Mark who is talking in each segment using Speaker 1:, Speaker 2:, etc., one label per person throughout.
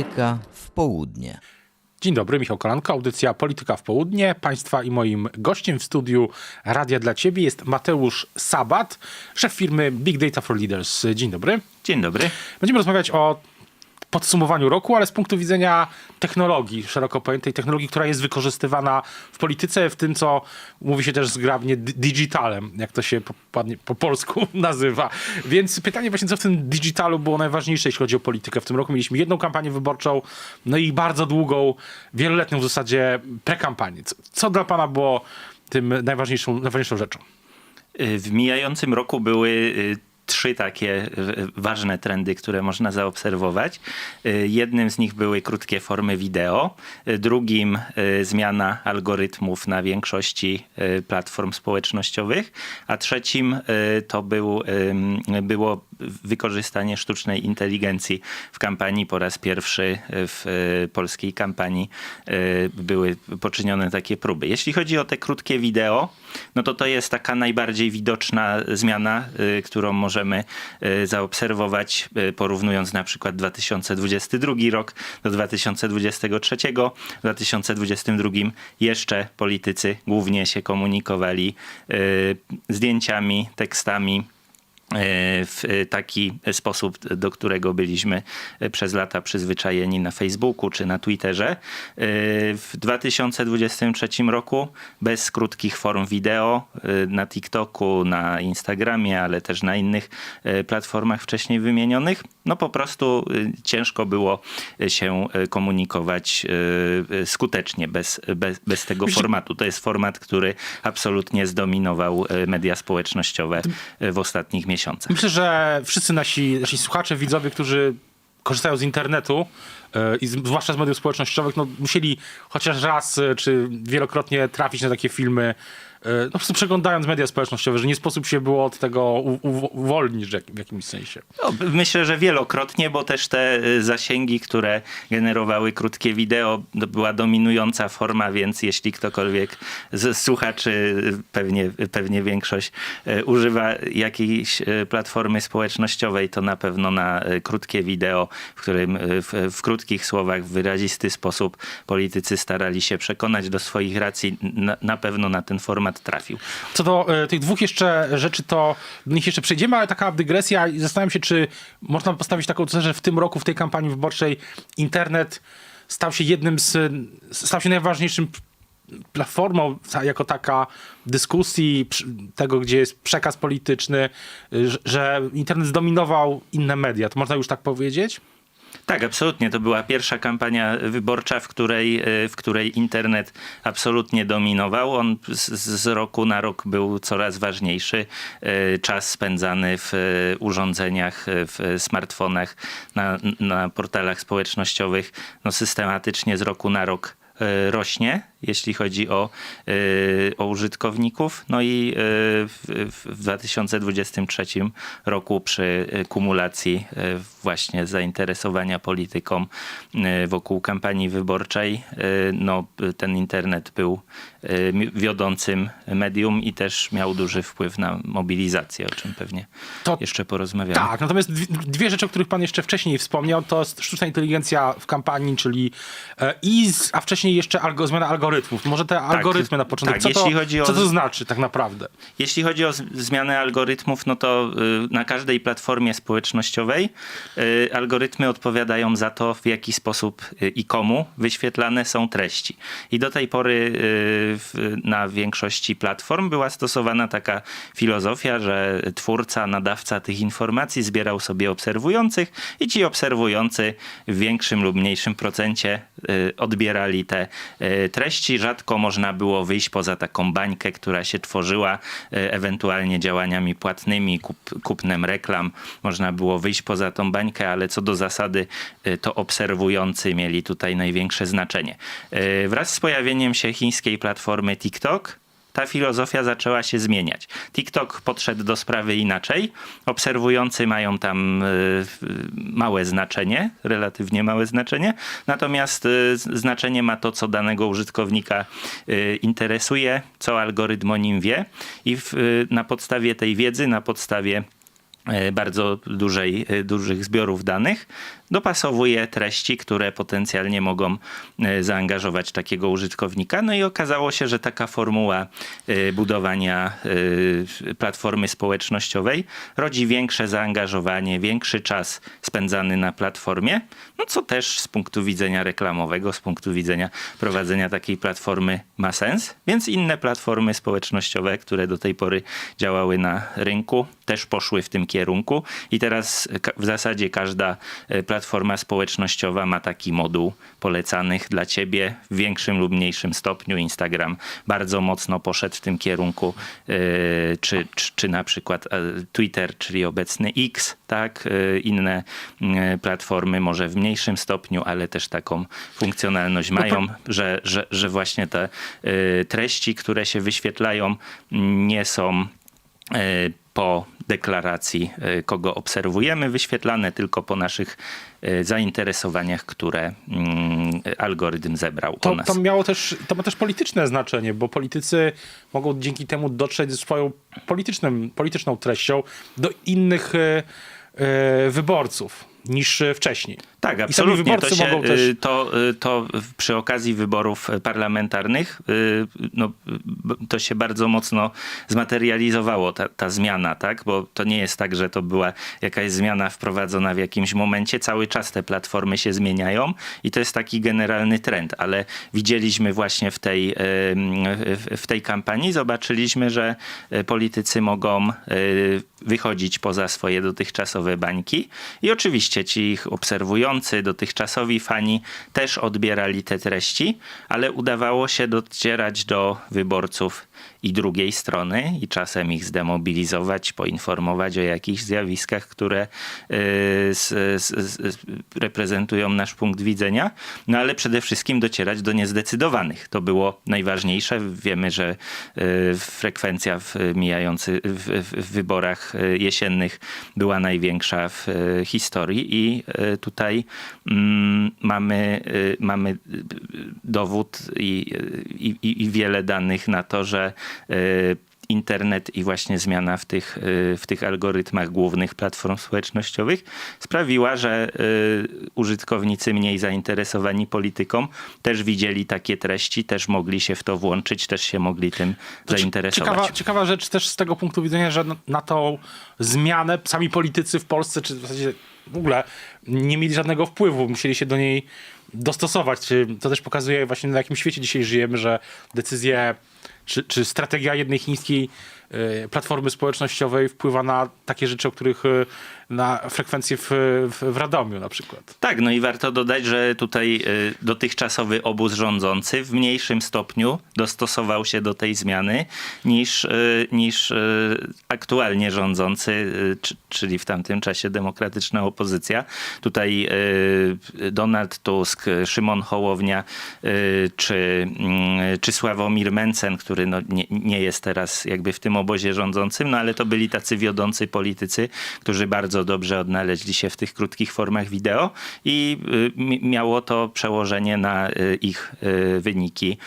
Speaker 1: Polityka w południe.
Speaker 2: Dzień dobry, Michał Kolanko, audycja Polityka w Południe. Państwa i moim gościem w studiu Radia dla Ciebie jest Mateusz Sabat, szef firmy Big Data for Leaders. Dzień dobry.
Speaker 3: Dzień dobry.
Speaker 2: Będziemy rozmawiać o podsumowaniu roku, ale z punktu widzenia technologii, szeroko pojętej technologii, która jest wykorzystywana w polityce, w tym, co mówi się też zgrabnie di- digitalem, jak to się po, po polsku nazywa. Więc pytanie właśnie, co w tym digitalu było najważniejsze, jeśli chodzi o politykę. W tym roku mieliśmy jedną kampanię wyborczą, no i bardzo długą, wieloletnią w zasadzie prekampanię. Co, dla pana było tym najważniejszą, najważniejszą rzeczą?
Speaker 3: W mijającym roku były y, trzy takie y, ważne trendy, które można zaobserwować. Y, Jednym z nich były krótkie formy wideo, drugim zmiana algorytmów na większości platform społecznościowych, a trzecim to był, było wykorzystanie sztucznej inteligencji w kampanii. Po raz pierwszy w y, polskiej kampanii y, były poczynione takie próby. Jeśli chodzi o te krótkie wideo, no to to jest taka najbardziej widoczna zmiana, którą możemy zaobserwować, porównując na przykład 2022 rok do 2023. W 2022 jeszcze politycy głównie się komunikowali zdjęciami, tekstami, w taki sposób, do którego byliśmy przez lata przyzwyczajeni na Facebooku czy na Twitterze. W 2023 roku bez krótkich form wideo na TikToku, na Instagramie, ale też na innych platformach wcześniej wymienionych, no po prostu ciężko było się komunikować skutecznie bez, bez, bez tego formatu. To jest format, który absolutnie zdominował media społecznościowe w ostatnich miesiącach.
Speaker 2: Myślę, że wszyscy nasi, nasi słuchacze, widzowie, którzy korzystają z internetu e, i zwłaszcza z mediów społecznościowych, no, musieli chociaż raz e, czy wielokrotnie trafić na takie filmy, no, po prostu przeglądając media społecznościowe, że nie sposób się było od tego uwolnić w jakimś sensie.
Speaker 3: No, myślę, że wielokrotnie, bo też te y, zasięgi, które generowały krótkie wideo, to była dominująca forma, więc jeśli ktokolwiek z słuchaczy, pewnie, pewnie większość, y, używa jakiejś y, platformy społecznościowej, to na pewno na krótkie wideo, w którym w, w krótkich słowach, w wyrazisty sposób politycy starali się przekonać do swoich racji, na, na pewno na ten format trafił.
Speaker 2: Co do e, tych dwóch jeszcze rzeczy, to do nich jeszcze przejdziemy, ale taka dygresja i zastanawiam się, czy można postawić taką ocenę, że w tym roku, w tej kampanii wyborczej internet stał się jednym z, stał się najważniejszym platformą jako taka dyskusji tego, gdzie jest przekaz polityczny, y, że internet zdominował inne media. To można już tak powiedzieć?
Speaker 3: Tak, absolutnie. To była pierwsza kampania wyborcza, w której, e, w której internet absolutnie dominował. On z, z roku na rok był coraz ważniejszy. E, Czas spędzany w e, urządzeniach, w smartfonach, na, na portalach społecznościowych no systematycznie z roku na rok rośnie, jeśli chodzi o, e, o użytkowników. No i e, w, w 2023 roku przy kumulacji e, właśnie zainteresowania polityką wokół kampanii wyborczej, no, ten internet był wiodącym medium i też miał duży wpływ na mobilizację, o czym pewnie
Speaker 2: To-
Speaker 3: jeszcze porozmawiamy.
Speaker 2: Tak, natomiast dwie, rzeczy, o których pan jeszcze wcześniej wspomniał, to sztuczna inteligencja w kampanii, czyli e, i, a wcześniej jeszcze algo, zmiana algorytmów. Może te algorytmy na początek.
Speaker 3: tak,
Speaker 2: co, to,
Speaker 3: o-
Speaker 2: co to znaczy tak naprawdę?
Speaker 3: Jeśli chodzi o zmianę algorytmów, no to y, na każdej platformie społecznościowej y, algorytmy odpowiadają za to, w jaki sposób y, i komu wyświetlane są treści. I do tej pory na większości platform była stosowana taka filozofia, że twórca, nadawca tych informacji zbierał sobie obserwujących i ci obserwujący w większym lub mniejszym procencie odbierali te y, Rzadko można było wyjść poza taką bańkę, która się tworzyła, y, ewentualnie działaniami płatnymi, kup, kupnem reklam. Można było wyjść poza tą bańkę, ale co do zasady y, to obserwujący mieli tutaj największe znaczenie. Y, Wraz z pojawieniem się chińskiej platformy TikTok, ta filozofia zaczęła się zmieniać. TikTok podszedł do sprawy inaczej. Obserwujący mają tam y, małe znaczenie, relatywnie małe znaczenie, natomiast y, znaczenie ma to, co danego użytkownika y, interesuje, co algorytm o nim wie i na podstawie tej wiedzy, na podstawie bardzo dużej, dużych zbiorów danych, dopasowuje treści, które potencjalnie mogą e, zaangażować takiego użytkownika. No i okazało się, że taka formuła e, budowania e, platformy społecznościowej rodzi większe zaangażowanie, większy czas spędzany na platformie, no co też z punktu widzenia reklamowego, z punktu widzenia prowadzenia takiej platformy ma sens, więc inne platformy społecznościowe, które do tej pory działały na rynku, też poszły w tym kierunku i teraz w zasadzie każda e, platforma społecznościowa ma taki moduł polecanych dla ciebie w większym lub mniejszym stopniu. Instagram bardzo mocno poszedł w tym kierunku, e, czy, czy, czy na przykład e, Twitter, czyli obecny X, tak, e, inne platformy może w mniejszym stopniu, ale też taką funkcjonalność mają, że, że, że właśnie te treści, które się wyświetlają, nie są po deklaracji, e, kogo obserwujemy, wyświetlane tylko po naszych e, zainteresowaniach, które mm, algorytm zebrał
Speaker 2: To,
Speaker 3: nas.
Speaker 2: to, miało też, to ma też polityczne znaczenie, bo politycy mogą dzięki temu dotrzeć ze swoją politycznym, polityczną treścią do innych e, wyborców niż e, wcześniej.
Speaker 3: Tak, absolutnie. To, się,
Speaker 2: mogą też...
Speaker 3: to, y, to przy okazji wyborów parlamentarnych no, to się bardzo mocno zmaterializowało ta, ta zmiana, tak? Bo to nie jest tak, że to była jakaś zmiana wprowadzona w jakimś momencie. Cały czas te platformy się zmieniają i to jest taki generalny trend, ale widzieliśmy właśnie w tej, w- tej kampanii, zobaczyliśmy, że politycy mogą wychodzić poza swoje dotychczasowe bańki i oczywiście ci ich obserwujący, dotychczasowi fani też odbierali te treści, ale udawało się docierać do wyborców i drugiej strony i czasem ich zdemobilizować, poinformować o jakichś zjawiskach, które s, reprezentują nasz punkt widzenia, no ale przede wszystkim docierać do niezdecydowanych. To było najważniejsze. Wiemy, że y, frekwencja w mijający w, wyborach y, jesiennych była największa w historii i tutaj mm, mamy, mamy dowód i, i- i wiele danych na to, że y, internet i właśnie zmiana w tych, y, w tych algorytmach głównych platform społecznościowych sprawiła, że y, użytkownicy mniej zainteresowani polityką też widzieli takie treści, też mogli się w to włączyć, też się mogli tym zainteresować.
Speaker 2: Ciekawa, ciekawa rzecz też z tego punktu widzenia, że na, tą zmianę sami politycy w Polsce, czy w zasadzie w ogóle nie mieli żadnego wpływu, musieli się do niej dostosować. To też pokazuje właśnie na jakim świecie dzisiaj żyjemy, że decyzje czy, czy strategia jednej chińskiej e, platformy społecznościowej wpływa na takie rzeczy, o których e, na frekwencję w, w, w Radomiu na przykład.
Speaker 3: Tak, no i warto dodać, że tutaj y, dotychczasowy obóz rządzący w mniejszym stopniu dostosował się do tej zmiany niż, y, niż y, aktualnie rządzący, czy- czyli w tamtym czasie demokratyczna opozycja. Tutaj Donald Tusk, Szymon Hołownia czy, czy Sławomir Mencen, który no nie, nie jest teraz jakby w tym obozie rządzącym, no ale to byli tacy wiodący politycy, którzy bardzo dobrze odnaleźli się w tych krótkich formach wideo i y, mi- miało to przełożenie na y, ich y, wyniki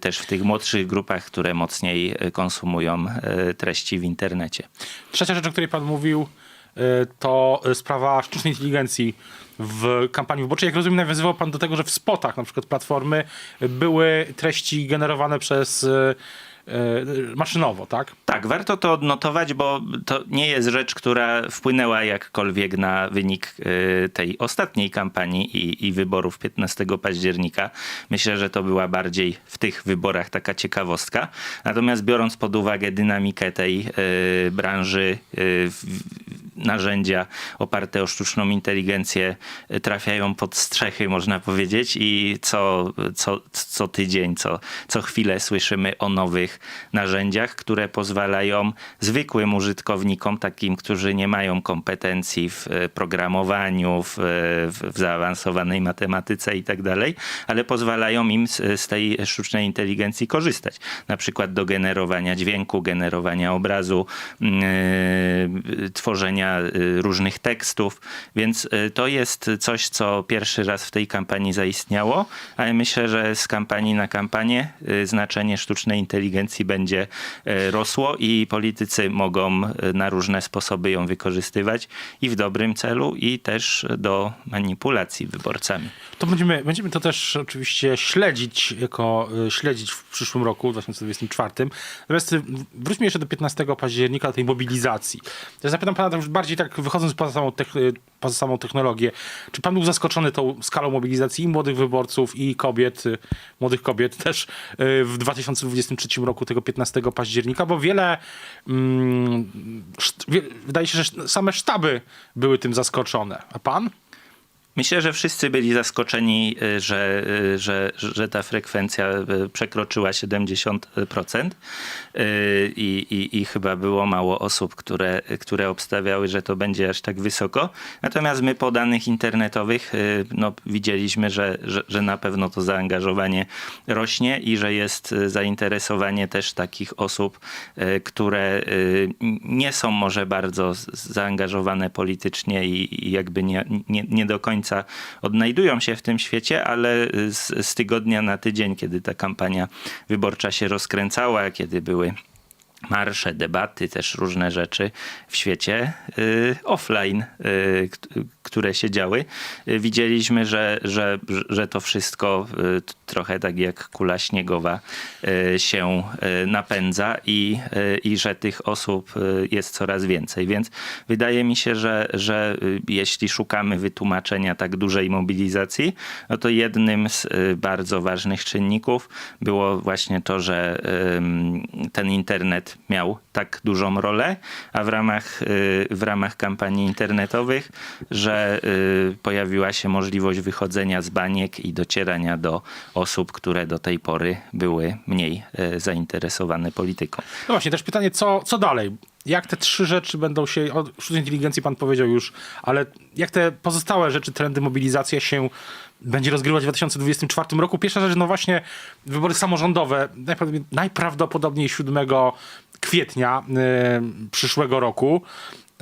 Speaker 3: też w tych młodszych grupach, które mocniej konsumują treści w internecie.
Speaker 2: Trzecia rzecz, o której pan mówił, to sprawa sztucznej inteligencji w kampanii wyborczej. Jak rozumiem, nawiązywał pan do tego, że w spotach na przykład platformy były treści generowane przez maszynowo, tak?
Speaker 3: Tak, warto to odnotować, bo to nie jest rzecz, która wpłynęła jakkolwiek na wynik y, tej ostatniej kampanii i, i wyborów 15 października. Myślę, że to była bardziej w tych wyborach taka ciekawostka. Natomiast biorąc pod uwagę dynamikę tej y, branży, narzędzia oparte o sztuczną inteligencję y, trafiają pod strzechy, można powiedzieć, i co, co, co tydzień, co, co chwilę słyszymy o nowych narzędziach, które pozwalają zwykłym użytkownikom, takim, którzy nie mają kompetencji w e, programowaniu, w, e, w, w zaawansowanej matematyce i tak dalej, ale pozwalają im z, z tej sztucznej inteligencji korzystać. Na przykład do generowania dźwięku, generowania obrazu, e, tworzenia y, różnych tekstów, więc y, to jest coś, co pierwszy raz w tej kampanii zaistniało, ale myślę, że z kampanii na kampanię y, znaczenie sztucznej inteligencji będzie rosło i politycy mogą na różne sposoby ją wykorzystywać i w dobrym celu, i też do manipulacji wyborcami.
Speaker 2: To będziemy, będziemy to też oczywiście śledzić, jako śledzić w przyszłym roku, w 2024. Natomiast wróćmy jeszcze do 15 października, tej mobilizacji. Ja zapytam pana bardziej tak wychodząc poza samą, y, poza samą technologię. Czy pan był zaskoczony tą skalą mobilizacji i młodych wyborców, i kobiet, y, młodych kobiet też y, w 2023 roku, tego 15 października? Bo wiele, mm, wydaje się, że same sztaby były tym zaskoczone. A pan?
Speaker 3: Myślę, że wszyscy byli zaskoczeni, y, że, y, że, że ta frekwencja y, przekroczyła 70% y, i, i, i chyba było mało osób, które, które obstawiały, że to będzie aż tak wysoko. Natomiast my po danych internetowych no, widzieliśmy, że, że, że na pewno to zaangażowanie rośnie i że jest zainteresowanie też takich osób, które nie są może bardzo zaangażowane politycznie i, i jakby nie, nie, nie do końca odnajdują się w tym świecie, ale z, z tygodnia na tydzień, kiedy ta kampania wyborcza się rozkręcała, kiedy były marsze, debaty, też różne rzeczy w świecie y, offline, y, które się działy. Y, widzieliśmy, że, że, że to wszystko y, trochę tak jak kula śniegowa y, się napędza i, i że tych osób jest coraz więcej. Więc wydaje mi się, że, że jeśli szukamy wytłumaczenia tak dużej mobilizacji, no to jednym z bardzo ważnych czynników było właśnie to, że ten internet miał tak dużą rolę, a w ramach, w ramach kampanii internetowych, że y, pojawiła się możliwość wychodzenia z baniek i docierania do osób, które do tej pory były mniej y, zainteresowane polityką.
Speaker 2: No właśnie, też pytanie, co, co dalej? Jak te trzy rzeczy będą się, o sztucznej inteligencji pan powiedział już, ale jak te pozostałe rzeczy, trendy, mobilizacja się będzie rozgrywać w 2024 roku? Pierwsza rzecz, no właśnie wybory samorządowe, najprawdopodobniej, najprawdopodobniej 7 kwietnia y, przyszłego roku.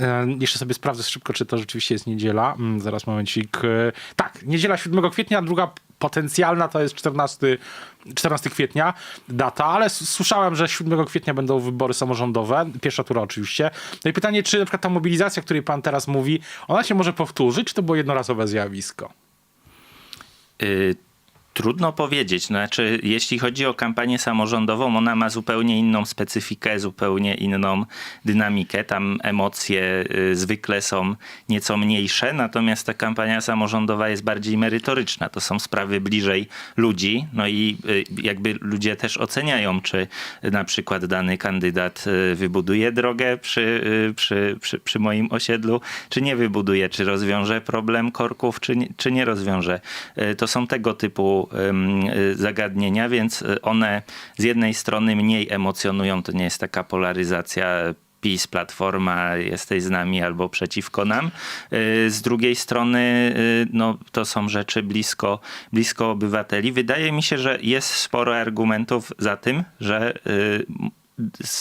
Speaker 2: E, Jeszcze sobie sprawdzę szybko, czy to rzeczywiście jest niedziela. Mm, Zaraz momencik. E, Tak, niedziela 7 kwietnia, druga potencjalna to jest 14, 14 kwietnia data, ale słyszałem, że 7 kwietnia będą wybory samorządowe, pierwsza tura oczywiście. No i pytanie, czy na przykład ta mobilizacja, o której pan teraz mówi, ona się może powtórzyć, czy to było jednorazowe zjawisko?
Speaker 3: Y, Trudno powiedzieć. Znaczy, jeśli chodzi o kampanię samorządową, ona ma zupełnie inną specyfikę, zupełnie inną dynamikę. Tam emocje y, zwykle są nieco mniejsze, natomiast ta kampania samorządowa jest bardziej merytoryczna. To są sprawy bliżej ludzi, no i y, jakby ludzie też oceniają, czy na przykład dany kandydat y, wybuduje drogę przy, przy, przy, przy moim osiedlu, czy nie wybuduje, czy rozwiąże problem korków, czy czy nie rozwiąże. To są tego typu y, zagadnienia, więc y, one z jednej strony mniej emocjonują, to nie jest taka polaryzacja PiS, Platforma, jesteś z nami albo przeciwko nam. Y, Z drugiej strony no, to są rzeczy blisko, blisko obywateli. Wydaje mi się, że jest sporo argumentów za tym, że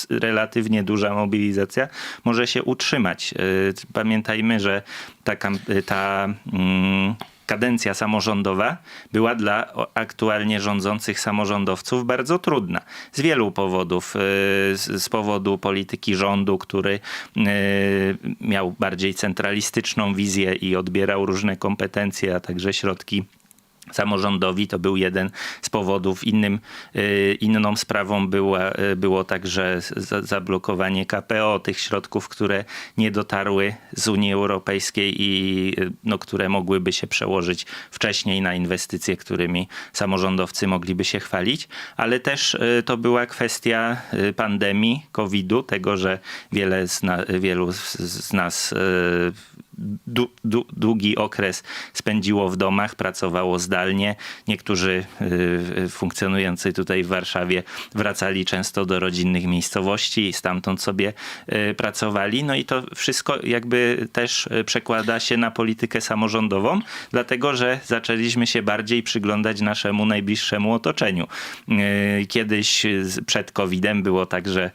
Speaker 3: relatywnie duża mobilizacja może się utrzymać. Pamiętajmy, że ta, ta mm, kadencja samorządowa była dla aktualnie rządzących samorządowców bardzo trudna. Z wielu powodów. y, Z, z powodu polityki rządu, który y, miał bardziej centralistyczną wizję i odbierał różne kompetencje, a także środki samorządowi. To był jeden z powodów. Innym, y, inną sprawą była, y, było także za- zablokowanie KPO, tych środków, które nie dotarły z Unii Europejskiej i y, no, które mogłyby się przełożyć wcześniej na inwestycje, którymi samorządowcy mogliby się chwalić. Ale też to była kwestia pandemii, COVID-u, tego, że wiele z na, wielu z, nas długi okres spędziło w domach, pracowało zdalnie. Niektórzy y, funkcjonujący tutaj w Warszawie wracali często do rodzinnych miejscowości i stamtąd sobie y, pracowali. No i to wszystko jakby też y, przekłada się na politykę samorządową, dlatego że zaczęliśmy się bardziej przyglądać naszemu najbliższemu otoczeniu. Y, Kiedyś y, przed COVID-em było tak, że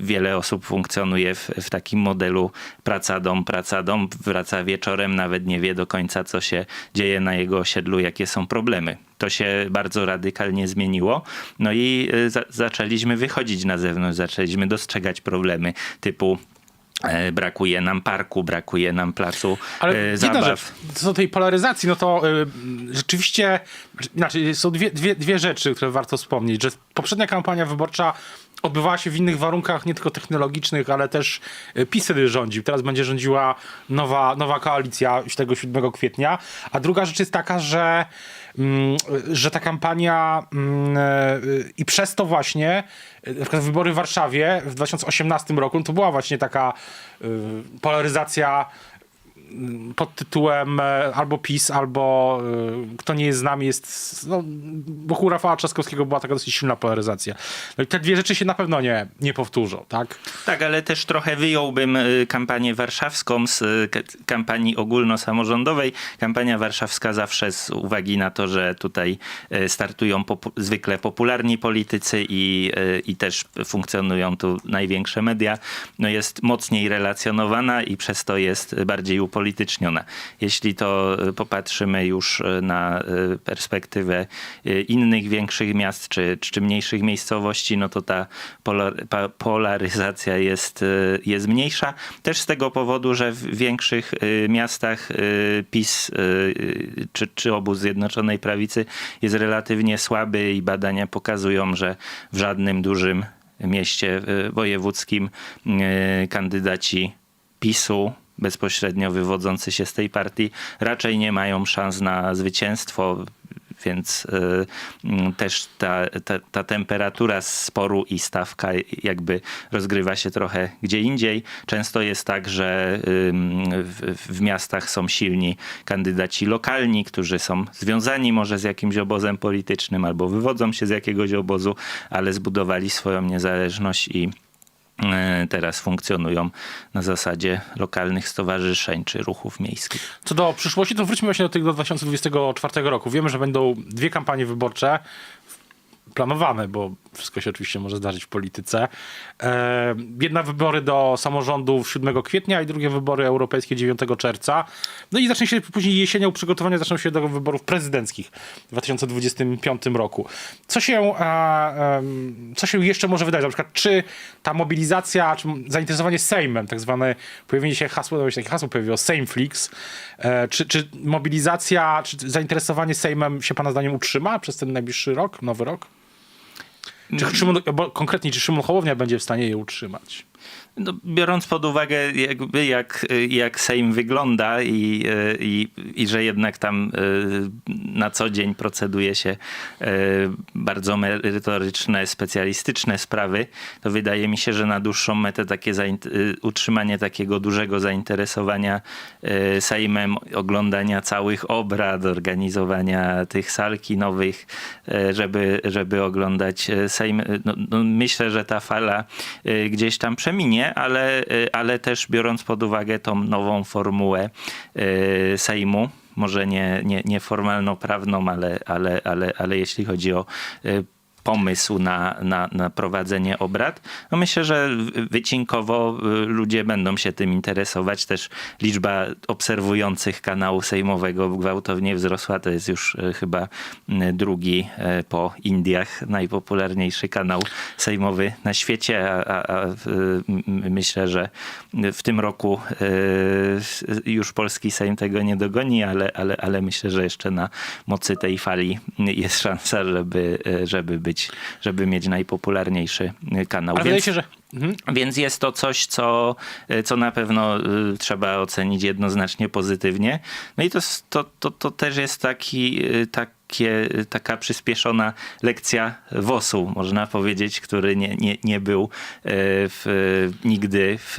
Speaker 3: wiele osób funkcjonuje w, w takim modelu praca-dom, praca-dom, wraca wieczorem, nawet nie wie do końca, co się dzieje na jego osiedlu, jakie są problemy. To się bardzo radykalnie zmieniło. No i y, za, zaczęliśmy wychodzić na zewnątrz, zaczęliśmy dostrzegać problemy typu e, brakuje nam parku, brakuje nam placu
Speaker 2: Ale
Speaker 3: e, zabaw.
Speaker 2: rzecz, co do tej polaryzacji, no to y, rzeczywiście, znaczy są dwie, dwie, dwie rzeczy, które warto wspomnieć, że poprzednia kampania wyborcza odbywała się w innych warunkach, nie tylko technologicznych, ale też y, PiS wtedy rządził. Teraz będzie rządziła nowa, nowa koalicja tego 7 kwietnia. A druga rzecz jest taka, że, mm, że ta kampania mm, y, i przez to właśnie y, na przykład wybory w Warszawie w 2018 roku, no to była właśnie taka polaryzacja pod tytułem e, albo PiS, albo e, kto nie jest z nami jest, no, wokół Rafała Trzaskowskiego była taka dosyć silna polaryzacja. No i te dwie rzeczy się na pewno nie, nie powtórzą, tak?
Speaker 3: Tak, ale też trochę wyjąłbym y, kampanię warszawską z y, kampanii ogólnosamorządowej. Kampania warszawska zawsze z uwagi na to, że tutaj y, startują popu- zwykle popularni politycy i, y, i też funkcjonują tu największe media, no jest mocniej relacjonowana i przez to jest bardziej upolityczniona. Jeśli to y, popatrzymy już y, na y, perspektywę innych większych miast czy, czy mniejszych miejscowości, no to ta polaryzacja jest, jest mniejsza. Też z tego powodu, że w większych miastach PiS czy, czy obóz Zjednoczonej Prawicy jest relatywnie słaby i badania pokazują, że w żadnym dużym mieście wojewódzkim kandydaci PiSu bezpośrednio wywodzący się z tej partii raczej nie mają szans na zwycięstwo. Więc y, mm, też ta, ta, ta temperatura sporu i stawka jakby rozgrywa się trochę gdzie indziej. Często jest tak, że ym, w, w miastach są silni kandydaci lokalni, którzy są związani może z jakimś obozem politycznym albo wywodzą się z jakiegoś obozu, ale zbudowali swoją niezależność i teraz funkcjonują na zasadzie lokalnych stowarzyszeń czy ruchów miejskich.
Speaker 2: Co do przyszłości, to wróćmy właśnie do tego 2024 roku. Wiemy, że będą dwie kampanie wyborcze planowane, bo wszystko się oczywiście może zdarzyć w polityce. E, jedna wybory do samorządów 7 kwietnia i drugie wybory europejskie 9 czerwca. No i zacznie się później jesienią przygotowania zaczną się do wyborów prezydenckich w 2025 roku. Co się, e, em, co się jeszcze może wydarzyć? Na przykład, czy ta mobilizacja, czy zainteresowanie Sejmem, tak zwane pojawienie się hasło, no się takie hasło pojawiło, Sejmflix, e, czy, czy mobilizacja, czy zainteresowanie Sejmem się pana zdaniem utrzyma przez ten najbliższy rok, nowy rok? Czy Szymon, konkretnie, czy Szymon Hołownia będzie w stanie je utrzymać?
Speaker 3: No, biorąc pod uwagę jakby jak, jak Sejm wygląda i, i, i że jednak tam e, na co dzień proceduje się e, bardzo merytoryczne, specjalistyczne sprawy, to wydaje mi się, że na dłuższą metę takie e, utrzymanie takiego dużego zainteresowania e, Sejmem, oglądania całych obrad, organizowania tych sal kinowych, e, żeby, żeby oglądać e, Sejm. e, No, no myślę, że ta fala e, gdzieś tam przeminie, ale, y, ale też biorąc pod uwagę tą nową formułę y, Sejmu, może nie, nie, nie formalno-prawną, ale, ale, ale, ale jeśli chodzi o y, pomysł na, na, na prowadzenie obrad. No myślę, że wycinkowo y, ludzie będą się tym interesować. Też liczba obserwujących kanału sejmowego gwałtownie wzrosła. To jest już y, chyba y, drugi po Indiach najpopularniejszy kanał sejmowy na świecie, a, a, a myślę, że w tym roku już polski Sejm tego nie dogoni, ale, ale, ale myślę, że jeszcze na mocy tej fali jest szansa, żeby, żeby być, żeby mieć najpopularniejszy kanał.
Speaker 2: Ale wydaje się, że... Mhm.
Speaker 3: Więc jest to coś, co, co na pewno y, trzeba ocenić jednoznacznie pozytywnie. No i to, to, to, to też jest taki, y, taki takie, taka przyspieszona lekcja WOS-u, można powiedzieć, który nie, nie, nie był e, w, nigdy w,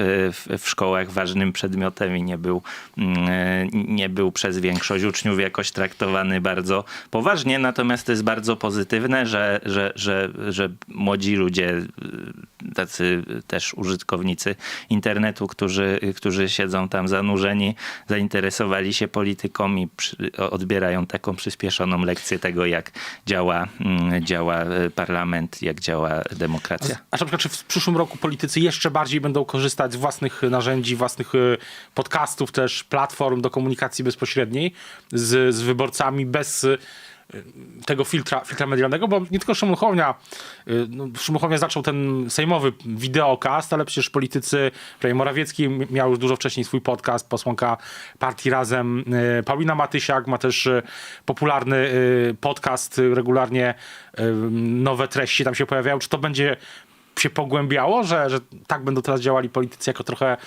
Speaker 3: w, szkołach ważnym przedmiotem i nie był, mm, e, nie był przez większość uczniów jakoś traktowany bardzo poważnie. Natomiast to jest bardzo pozytywne, że, że, że, że młodzi ludzie, y, tacy też użytkownicy internetu, którzy, którzy siedzą tam zanurzeni, zainteresowali się polityką i przy, odbierają taką przyspieszoną lekcję tego, jak działa, mm, działa y, parlament, jak działa demokracja.
Speaker 2: A na przykład, czy w przyszłym roku politycy jeszcze bardziej będą korzystać z własnych narzędzi, własnych y, podcastów, też platform do komunikacji bezpośredniej z, z wyborcami bez tego filtra, filtra medialnego, bo nie tylko Szymon Hołownia, y, no, Szymon Hołownia zaczął ten sejmowy wideokast, ale przecież politycy, premier Morawiecki miał już dużo wcześniej swój podcast, posłanka partii Razem, y, Paulina Matysiak ma też y, popularny y, podcast, y, regularnie y, nowe treści tam się pojawiają. Czy to będzie się pogłębiało, że, że tak będą teraz działali politycy jako trochę,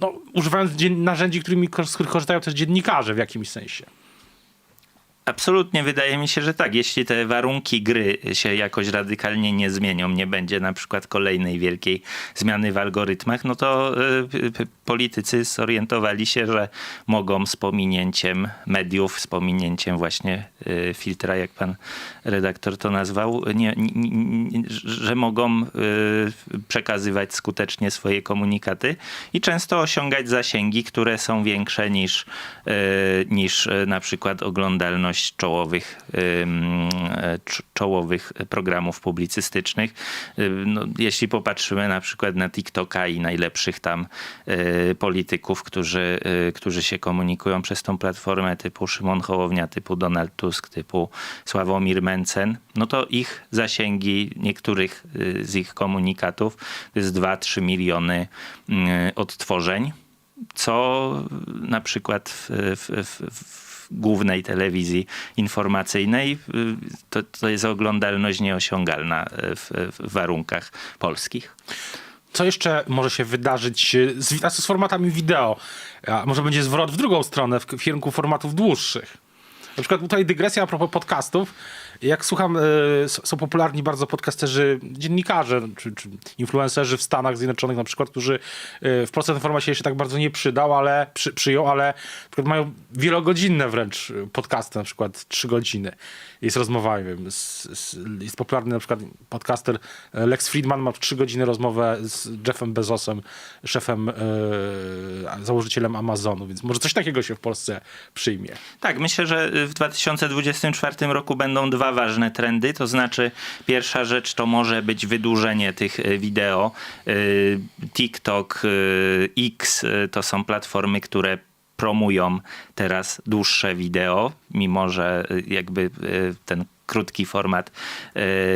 Speaker 2: no, używając narzędzi, którymi, korzystają też dziennikarze w jakimś sensie.
Speaker 3: Absolutnie wydaje mi się, że tak. Jeśli te warunki gry się jakoś radykalnie nie zmienią, nie będzie na przykład kolejnej wielkiej zmiany w algorytmach, no to y, p- politycy zorientowali się, że mogą z pominięciem mediów, z pominięciem właśnie y, filtra, jak pan redaktor to nazwał, nie, nie, nie, że mogą y, przekazywać skutecznie swoje komunikaty i często osiągać zasięgi, które są większe niż, y, niż y, na przykład oglądalność czołowych, ym, e, cz- czołowych programów publicystycznych. No, jeśli popatrzymy na przykład na TikToka i najlepszych tam y, polityków, którzy, y, którzy się komunikują przez tą platformę typu Szymon Hołownia, typu Donald Tusk, typu Sławomir Mencen, no to ich zasięgi niektórych z ich komunikatów to jest 2-3 miliony odtworzeń co na przykład w, w, w głównej telewizji informacyjnej y, to, to jest oglądalność nieosiągalna y, w, w warunkach polskich.
Speaker 2: Co jeszcze może się wydarzyć e, z, z formatami wideo? A może będzie zwrot w drugą stronę, w, w kierunku formatów dłuższych? Na przykład tutaj dygresja a propos podcastów. Jak słucham, e, są popularni bardzo podcasterzy, dziennikarze czy, czy influencerzy w Stanach Zjednoczonych na przykład, którzy e, w Polsce ten format się tak bardzo nie przydał, ale przy, przyjął, ale mają wielogodzinne wręcz podcasty, na przykład trzy godziny. Jest rozmowa, nie wiem, z, z, jest popularny na przykład podcaster e, Lex Friedman ma trzy godziny rozmowę z Jeffem Bezosem, szefem, e, założycielem Amazonu, więc może coś takiego się w Polsce przyjmie.
Speaker 3: Tak, myślę, że w 2024 roku będą dwa ważne trendy. To znaczy, pierwsza rzecz to może być wydłużenie tych y, wideo. Y, TikTok, y, X to są platformy, które promują teraz dłuższe wideo, mimo że y, jakby y, ten krótki format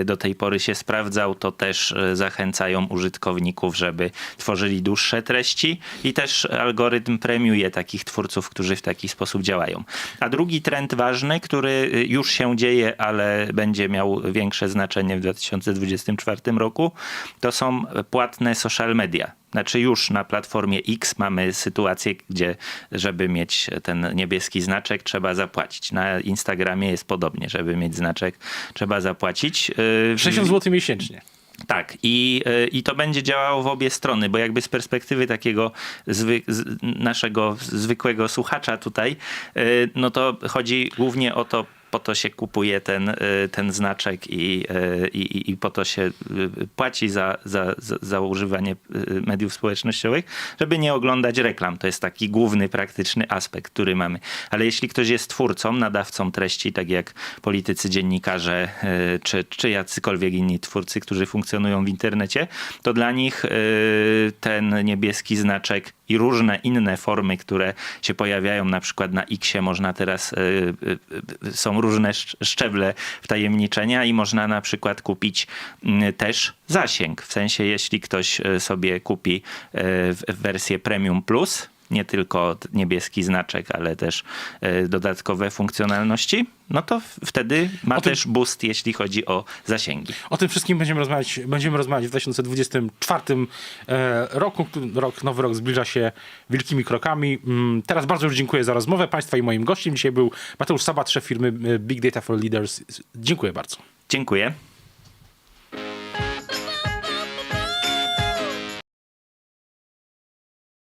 Speaker 3: y, do tej pory się sprawdzał, to też zachęcają użytkowników, żeby tworzyli dłuższe treści i też algorytm premiuje takich twórców, którzy w taki sposób działają. A drugi trend ważny, który już się dzieje, ale będzie miał większe znaczenie w 2024 roku, to są płatne social media. Znaczy już na platformie X mamy sytuację, gdzie żeby mieć ten niebieski znaczek trzeba zapłacić. Na Instagramie jest podobnie, żeby mieć znaczek trzeba zapłacić. Yy,
Speaker 2: 60 zł miesięcznie.
Speaker 3: tak, i, y, i to będzie działało w obie strony, bo jakby z perspektywy takiego zwy, z, naszego zwykłego słuchacza tutaj, y, no to chodzi głównie o to, po to się kupuje ten, y, ten znaczek i, y, i, i po to się y, płaci za, za, za, używanie mediów społecznościowych, żeby nie oglądać reklam. To jest taki główny, praktyczny aspekt, który mamy. Ale jeśli ktoś jest twórcą, nadawcą treści, tak jak politycy, dziennikarze czy, czy jacykolwiek inni twórcy, którzy funkcjonują w internecie, to dla nich ten niebieski znaczek i różne inne formy, które się pojawiają, na przykład na Xie można teraz, y, y, y, są różne szcz- szczeble wtajemniczenia i można na przykład kupić y, też zasięg. W sensie, jeśli ktoś sobie kupi wersję Premium Plus, nie tylko niebieski znaczek, ale też e, dodatkowe funkcjonalności, no to wtedy ma
Speaker 2: tym-
Speaker 3: też boost, jeśli chodzi o zasięgi.
Speaker 2: O tym wszystkim będziemy rozmawiać, będziemy rozmawiać w 2024 e, roku. Rok, nowy rok zbliża się wielkimi krokami. Mm, Teraz bardzo już dziękuję za rozmowę Państwa i moim gościem. Dzisiaj był Mateusz Sabat, szef firmy e, Big Data for Leaders. Dziękuję bardzo.
Speaker 3: Dziękuję.